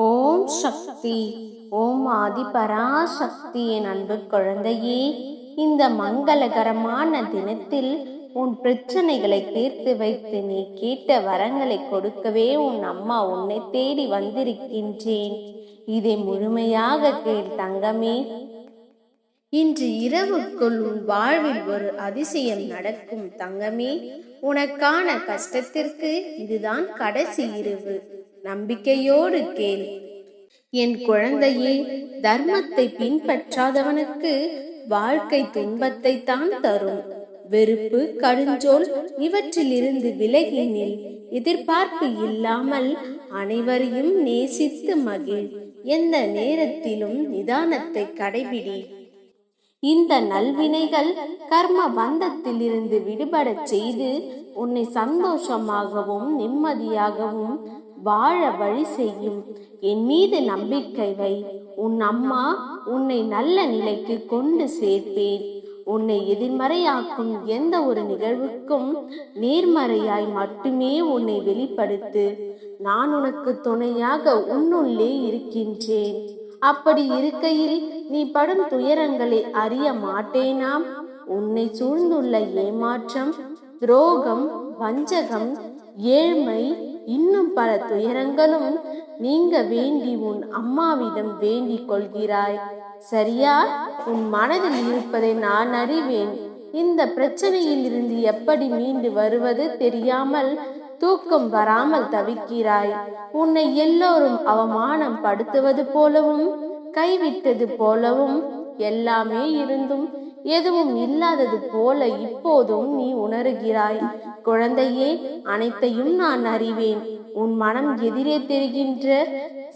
ஓம் சக்தி. ஓம் ஆதிபராசக்தி என் அன்பு குழந்தையே இந்த மங்களகரமான தினத்தில் உன் பிரச்சனைகளை தீர்த்து வைத்து நீ கேட்ட வரங்களை கொடுக்கவே உன் அம்மா உன்னை தேடி வந்திருக்கின்றேன். இதை முழுமையாக கேள் தங்கமே. இன்று இரவுக்குள் உன் வாழ்வில் ஒரு அதிசயம் நடக்கும் தங்கமே. உனக்கான கஷ்டத்திற்கு இதுதான் கடைசி இரவு. நம்பிக்கையோடு கேள். என் குழந்தையே தர்மத்தை பின்பற்றாதவனுக்கு வாழ்க்கை துன்பத்தை தான் தரும். வெறுப்பு கடுஞ்சோல் இவற்றிலிருந்து விலகி நில். எதிர்பார்ப்பு இல்லாமல் அனைவரையும் நேசித்து மகிழ். எந்த நேரத்திலும் நிதானத்தை கடைபிடி. இந்த நல்வினைகள் கர்ம பந்தத்திலிருந்து விடுபடச் செய்து உன்னை சந்தோஷமாகவும் நிம்மதியாகவும் வாழ வழி செய்யும். என் மீது நம்பிக்கை வை. உன் அம்மா உன்னை நல்ல நிலைக்கு கொண்டு சேர்ப்பேன். உன்னை எதிர்மறையாக்கும் எந்த ஒரு நிகழ்வுக்கும் நேர்மறையாய் மட்டுமே உன்னை வெளிப்படுத்து. நான் உனக்கு துணையாக உன்னுள்ளே இருக்கின்றேன். அப்படி இருக்கையில் நீ படும் துயரங்களை அறிய மாட்டேனாம். உன்னை சூழ்ந்துள்ள ஏமாற்றம் துரோகம் வஞ்சகம் ஏழ்மை இன்னும் பல துயரங்களும் நீங்க வேண்டி உன் அம்மாவிடம் வேண்டிக் கொள்கிறாய். சரியா? உன் மனதில் இருப்பதை நான் அறிவேன். இந்த பிரச்சனையில் இருந்து எப்படி மீண்டு வருவது தெரியாமல் தூக்கம் வராமல் தவிக்கிறாய். உன்னை எல்லோரும் அவமானம் படுத்துவது போலவும் கைவிட்டது போலவும் எல்லாமே இருந்தும் எதுவும் இல்லாதது போல இப்போதும் நீ உணர்கிறாய். குழந்தையே அனைத்தையும் நான் அறிவேன். உன் மனம் எதிரே தெரிகின்ற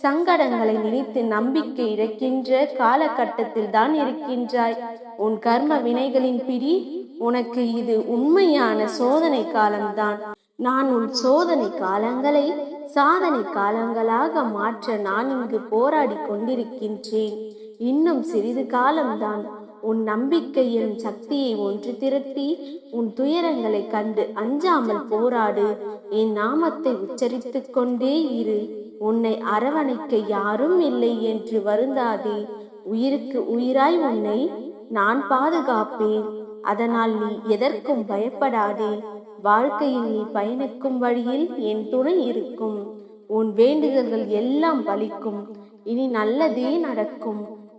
சங்கடங்களை நினைத்து நம்பிக்கை இழக்கின்ற காலகட்டத்தில் தான் இருக்கின்றாய். உன் கர்ம வினைகளின் பிடி உனக்கு இது உண்மையான சோதனை காலம்தான். நான் உன் சோதனை காலங்களை சாதனை காலங்களாக மாற்ற நான் இங்கு போராடி கொண்டிருக்கின்றேன். இன்னும் சிறிது காலம்தான். உன் நம்பிக்கையின் சக்தியை ஒன்று திரட்டி உன் துயரங்களை கண்டு அஞ்சாமல் போராடு. என் நாமத்தை உச்சரித்து கொண்டே இரு. உன்னை அரவணைக்க யாரும் இல்லை என்று வருந்தாதே. உயிருக்கு உயிராய் உன்னை நான் பாதுகாப்பேன். அதனால் நீ எதற்கும் பயப்படாதே. வாழ்க்கையில் நீ பயணிக்கும் வழியில் என் துணை இருக்கும். உன் வேண்டுதல்கள் எல்லாம் பலிக்கும். இனி நல்லதே நடக்கும்.